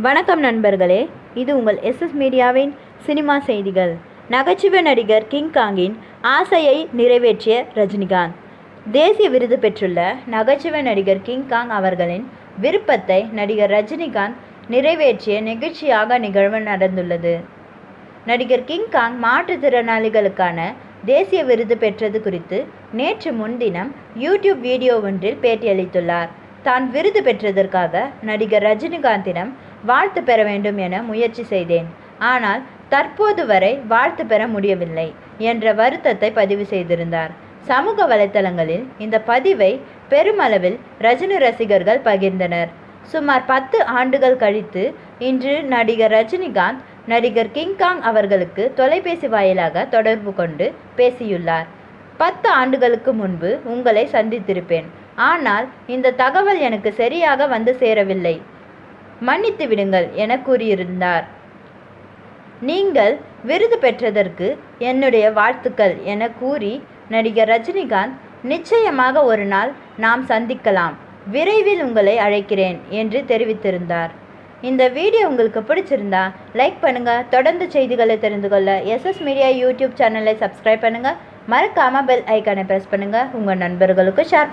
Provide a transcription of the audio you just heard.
வணக்கம் நண்பர்களே இது உங்கள் எஸ்எஸ் மீடியாவின் சினிமா செய்திகள். நகைச்சுவை நடிகர் கிங் காங்கின் ஆசையை நிறைவேற்றிய ரஜினிகாந்த். தேசிய விருது பெற்றுள்ள நகைச்சுவை நடிகர் கிங் காங் அவர்களின் விருப்பத்தை நடிகர் ரஜினிகாந்த் நிறைவேற்றிய நிகழ்ச்சியாக நிகழ்வு நடந்துள்ளது. நடிகர் கிங் காங் மாற்றுத்திறனாளிகளுக்கான தேசிய விருது பெற்றது குறித்து நேற்று முன்தினம் யூடியூப் வீடியோ ஒன்றில் பேட்டியளித்துள்ளார். தான் விருது பெற்றதற்காக நடிகர் ரஜினிகாந்திடம் வாழ்த்து பெற வேண்டும் என முயற்சி செய்தேன். ஆனால் தற்போது வரை வாழ்த்து பெற முடியவில்லை என்ற வருத்தத்தை பதிவு செய்திருந்தார். சமூக வலைத்தளங்களில் இந்த பதிவை பெருமளவில் ரஜினி ரசிகர்கள் பகிர்ந்தனர். சுமார் பத்து ஆண்டுகள் கழித்து இன்று நடிகர் ரஜினிகாந்த் நடிகர் கிங்காங் அவர்களுக்கு தொலைபேசி வாயிலாக தொடர்பு கொண்டு பேசியுள்ளார். பத்து ஆண்டுகளுக்கு முன்பு உங்களை சந்தித்திருப்பேன். ஆனால் இந்த தகவல் எனக்கு சரியாக வந்து சேரவில்லை. மன்னித்து விடுங்கள் என கூறியிருந்தார். நீங்கள் விருது பெற்றதற்கு என்னுடைய வாழ்த்துக்கள் என கூறி நடிகர் ரஜினிகாந்த் நிச்சயமாக ஒரு நாள் நாம் சந்திக்கலாம். விரைவில் உங்களை அழைக்கிறேன் என்று தெரிவித்திருந்தார். இந்த வீடியோ உங்களுக்கு பிடிச்சிருந்தா லைக் பண்ணுங்க தொடர்ந்து செய்திகளை தெரிந்து கொள்ள எஸ்எஸ் மீடியா யூடியூப் சேனலை சப்ஸ்கிரைப் பண்ணுங்க. மறக்காமல் பெல் ஐக்கானை பிரஸ் பண்ணுங்கள் உங்கள் நண்பர்களுக்கு ஷேர் பண்ணுங்க.